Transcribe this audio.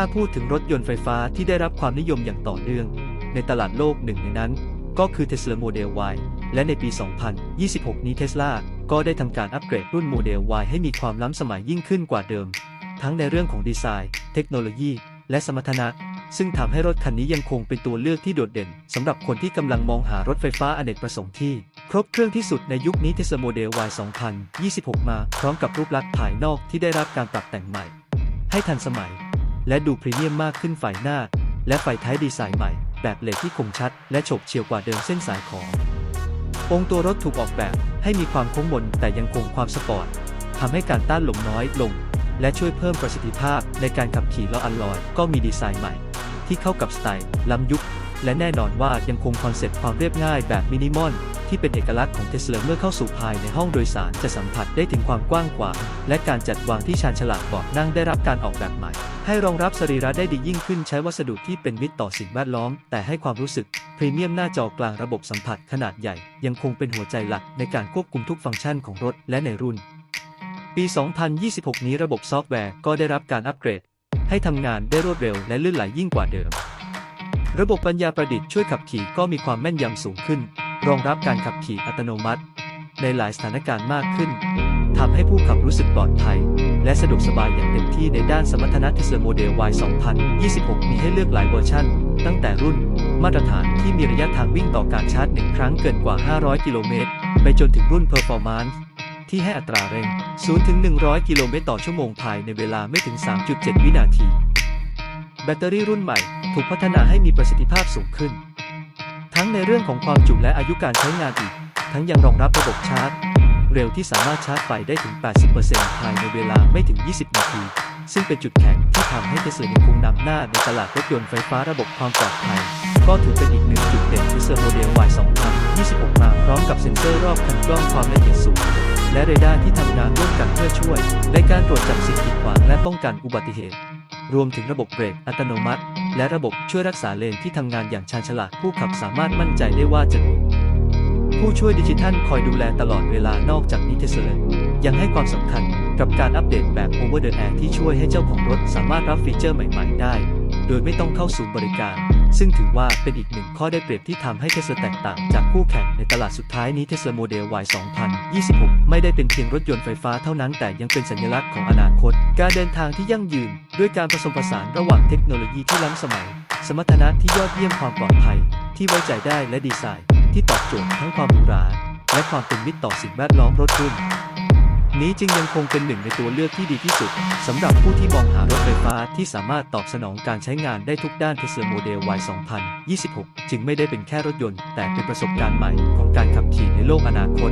าพูดถึงรถยนต์ไฟฟ้าที่ได้รับความนิยมอย่างต่อเนื่อง ในตลาดโลกหนึ่งในนั้น ก็คือ Tesla Model Y และในปี 2026 นี้ Tesla ก็ได้ทำการอัปเกรดรุ่น Model Y ให้มีความล้ำสมัยยิ่งขึ้นกว่าเดิม ทั้งในเรื่องของดีไซน์ เทคโนโลยี และสมรรถนะ ซึ่งทำให้รถคันนี้ยังคงเป็นตัวเลือกที่โดดเด่นสำหรับคนที่กำลังมองหารถไฟฟ้าอเนกประสงค์ที่ ครบเครื่องที่สุดในยุคนี้ Tesla Model Y 2026 มา พร้อมกับรูปลักษณ์ภายนอกที่ได้รับการปรับแต่งใหม่ ให้ทันสมัย และดูพรีเมียมมากขึ้นไฟหน้า และไฟท้ายดีไซน์ใหม่ แบบเหลดที่คมชัด และฉบเฉี่ยวกว่าเดิมเส้นสายของ องค์ตัวรถถูกออกแบบให้มีความโค้งมนแต่ยังคงความสปอร์ตทำให้การต้านลมน้อยลง และช่วยเพิ่มประสิทธิภาพในการขับขี่ล้ออัลลอย ก็มีดีไซน์ใหม่ ที่เข้ากับสไตล์ล้ำยุค และแน่นอนว่ายังคงคอนเซ็ปต์ความเรียบง่ายแบบมินิมอลที่เป็นเอกลักษณ์ของเทสลาเมื่อเข้าสู่ภายในห้องโดยสารจะสัมผัสได้ถึงความกว้างขวางและการจัดวางที่ชาญฉลาดบาะนั่งได้รับการออกแบบใหม่ ให้รองรับสรีระได้ดียิ่งขึ้นใช้วัสดุที่เป็นมิตรต่อสิ่งแวดล้อม แต่ให้ความรู้สึก พรีเมียมหน้าจอกลางระบบสัมผัสขนาดใหญ่ ยังคงเป็นหัวใจหลักในการควบคุมทุกฟังก์ชันของรถและในรุ่น ปี 2026 นี้ระบบซอฟต์แวร์ก็ได้รับการอัปเกรด ให้ทำงานได้รวดเร็วและลื่นไหลยิ่งกว่าเดิม ระบบปัญญาประดิษฐ์ช่วยขับขี่ก็มีความแม่นยำสูงขึ้น รองรับการขับขี่อัตโนมัติ ในหลายสถานการณ์มากขึ้นทำให้ผู้ขับรู้สึกปลอดภัย และสะดวกสบายอย่างเต็มที่ในด้านสมรรถนะ Tesla Model Y 2026 มีให้เลือกหลายเวอร์ชันตั้งแต่รุ่น มาตรฐานที่มีระยะทางวิ่งต่อการชาร์จหนึ่งครั้งเกินกว่า 500 กิโลเมตร ไปจนถึงรุ่น Performance ที่ให้อัตราเร่ง0ถึง100 กิโลเมตรต่อชั่วโมงภายในเวลาไม่ถึง 3.7 วินาที แบตเตอรี่รุ่นใหม่ ถูกพัฒนาให้มีประสิทธิภาพสูงขึ้น ทั้งในเรื่องของความจุและอายุการใช้งานอีก ทั้งยังรองรับระบบชาร์จ เร็วที่สามารถชาร์จไฟได้ถึง 80%ภายในเวลาไม่ถึง 20 นาที ซึ่งเป็นจุดแข็งที่ทำให้เทสลายังคงนำหน้าในตลาดรถยนต์ไฟฟ้าระบบความปลอดภัย ก็ถือเป็นอีกหนึ่งจุดเด่นที่เซอร์โมเดล Y 2026 มาพร้อมกับเซ็นเซอร์รอบคันกล้องความละเอียดสูง และเรดาร์ที่ทำงานร่วมกันเพื่อช่วย ในการตรวจจับสิ่งกีดขวางและป้องกันอุบัติเหตุ รวมถึงระบบเบรกอัตโนมัติ และระบบช่วยรักษาเลนที่ทำงานอย่างชาญฉลาดผู้ขับสามารถมั่นใจได้ว่าจะ ผู้ช่วยดิจิทัลคอยดูแลตลอดเวลานอกจากนี้เทสเลายังให้ความสำคัญกับการอัปเดตแบบ Over the Air ที่ช่วยให้เจ้าของรถสามารถรับฟีเจอร์ใหม่ ๆ ได้ โดยไม่ต้องเข้าศูนย์บริการ ซึ่งถือว่าเป็นอีกหนึ่งข้อได้เปรียบที่ทำให้เทสลาแตกต่างจากคู่แข่งในตลาดสุดท้ายนี้เทสลาโมเดล Y 2026 ไม่ได้เป็นเพียงรถยนต์ไฟฟ้าเท่านั้นแต่ยังเป็นสัญลักษณ์ของอนาคต การเดินทางที่ยั่งยืน ด้วยการผสมผสานระหว่างเทคโนโลยีที่ล้ำสมัย สมรรถนะที่ยอดเยี่ยมความปลอดภัย ที่ไว้ใจได้และดีไซน์ ที่ตอบโจทย์ทั้งความหรูหราและความเป็นมิตรต่อสิ่งแวดล้อมรถรุ่น นี้จึงยังคงเป็นหนึ่งในตัวเลือกที่ดีที่สุดสำหรับผู้ที่มองหารถไฟฟ้าที่สามารถตอบสนองการใช้งานได้ทุกด้านเทสเซอร์โมเดล Y 2026 จึงไม่ได้เป็นแค่รถยนต์ แต่เป็นประสบการณ์ใหม่ของการขับขี่ในโลกอนาคต